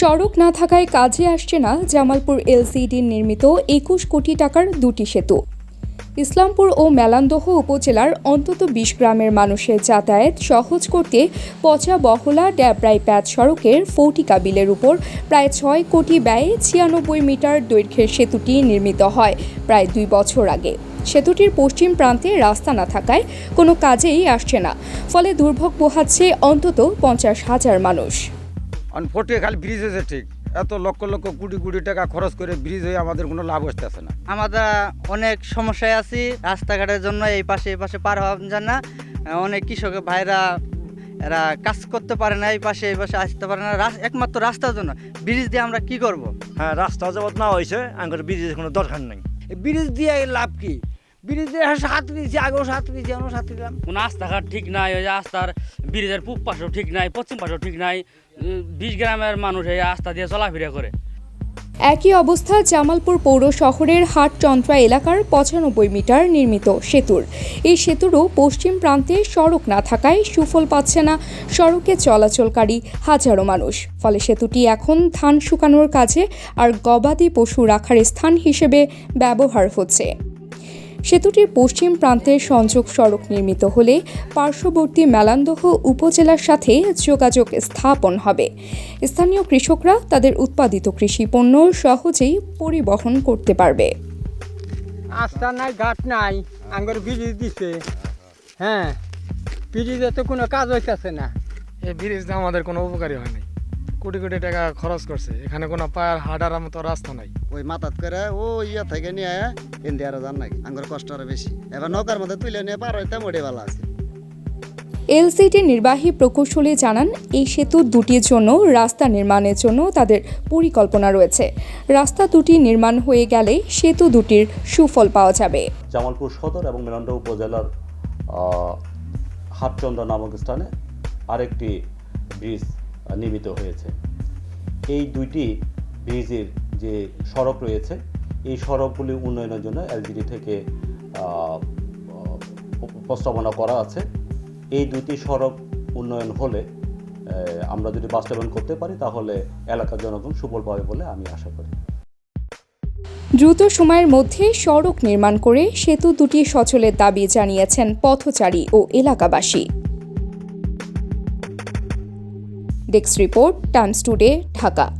সড়ক না থাকায় কাজে আসছে না জামালপুর এলসিডির নির্মিত একুশ কোটি টাকার দুটি সেতু। ইসলামপুর ও মেলান্দহ উপজেলার অন্তত বিশ গ্রামের মানুষের যাতায়াত সহজ করতে পচা বহলা ড্যাবরাই প্যাচ সড়কের ফৌটিকা বিলের উপর প্রায় ছয় কোটি ব্যয়ে ছিয়ানব্বই মিটার দৈর্ঘ্যের সেতুটি নির্মিত হয় প্রায় দুই বছর আগে। সেতুটির পশ্চিম প্রান্তে রাস্তা না থাকায় কোনো কাজেই আসছে না, ফলে দুর্ভোগ পোহাচ্ছে অন্তত পঞ্চাশ হাজার মানুষ। আর ফোটে খালি ব্রিজ হয়েছে ঠিক। এত লক্ষ লক্ষ কোটি কোটি টাকা খরচ করে ব্রিজ হয়ে আমাদের কোনো লাভ আসতেছে না। আমরা অনেক সমস্যায় আছি রাস্তাঘাটের জন্য এই পাশে এই পাশে পার হওয়া যায় না। অনেক কৃষক ভাইরা এরা কাজ করতে পারে না এই পাশে এই পাশে আসতে পারে না। একমাত্র রাস্তার জন্য। ব্রিজ দিয়ে আমরা কি করব। হ্যাঁ রাস্তা জগৎ না হয়েছে আমার ব্রিজের কোনো দরকার নেই। ব্রিজ দিয়ে লাভ কি? ব্রিজ দিয়ে সাত দিয়েছি আগেও সাত দিয়েছি এখনও সাত দিলাম। কোনো রাস্তাঘাট ঠিক নাই ওই রাস্তার ব্রিজের পূব পাশেও ঠিক নাই পশ্চিম পাশেও ঠিক নাই বিশ গ্রামের মানুষ এই রাস্তা দিয়ে চলাফেরা করে। একই অবস্থা জামালপুর পৌর শহরের হাটচন্দ্রা এলাকার পঁচানব্বই মিটার নির্মিত সেতুর। এই সেতুরও পশ্চিম প্রান্তে সড়ক না থাকায় সুফল পাচ্ছে না সড়কে চলাচলকারী হাজারো মানুষ। ফলে সেতুটি এখন ধান শুকানোর কাজে আর গবাদি পশু রাখার স্থান হিসেবে ব্যবহার হচ্ছে। সেতুটির পশ্চিম প্রান্তের সংযোগ সড়ক নির্মিত হলে পার্শ্ববর্তী মেলান্দহ উপজেলার সাথে যোগাযোগ স্থাপন হবে। স্থানীয় কৃষকরা তাদের উৎপাদিত কৃষি পণ্য সহজেই পরিবহন করতে পারবে। আস্থা নাই ঘাট নাই আঙ্গর ব্রিজ দিছে। হ্যাঁ ব্রিজে তো কোনো কাজ হইতেছে না। এই ব্রিজটা আমাদের কোনো উপকারী হয় নাই। কোটি কোটি টাকা খরচ করছে। এখানে কোনো পায়ের হাঁটার মতো রাস্তা নাই। ওই মাথাত করে ও ইয়া থেকে নিয়ে ইন্ডিয়ার যান নাকি আঙ্গুর কষ্ট আরও বেশি। এবার নৌকার মধ্যে তুলে নিয়ে পার হইতে মোটে ভালো আছে। এলসিটি নির্বাহী প্রকৌশলী জানান এই সেতু দুটির জন্য রাস্তা নির্মাণের জন্য তাদের পরিকল্পনা রয়েছে। রাস্তা দুটি নির্মাণ হয়ে গেলে সেতু দুটির সুফল পাওয়া যাবে। জামালপুর সদর এবং মেলান্ডা উপজেলার আহ, হাটচন্দ্রা নামক স্থানে আরেকটি ব্রিজ নির্মিত হয়েছে। এই দুইটি ব্রিজের যে সড়ক রয়েছে, এই সড়কগুলি উন্নয়নের জন্য এলজিডি থেকে প্রস্তাবনা করা আছে। এই দুটি সড়ক উন্নয়ন হলে আমরা যদি বাস্তবায়ন করতে পারি, তাহলে এলাকার জনগণ সুফল পাবে বলে আমি আশা করি। দ্রুত সময়ের মধ্যে সড়ক নির্মাণ করে সেতু দুটি সচলের দাবি জানিয়েছেন পথচারী ও এলাকাবাসী। Desk report Times Today Dhaka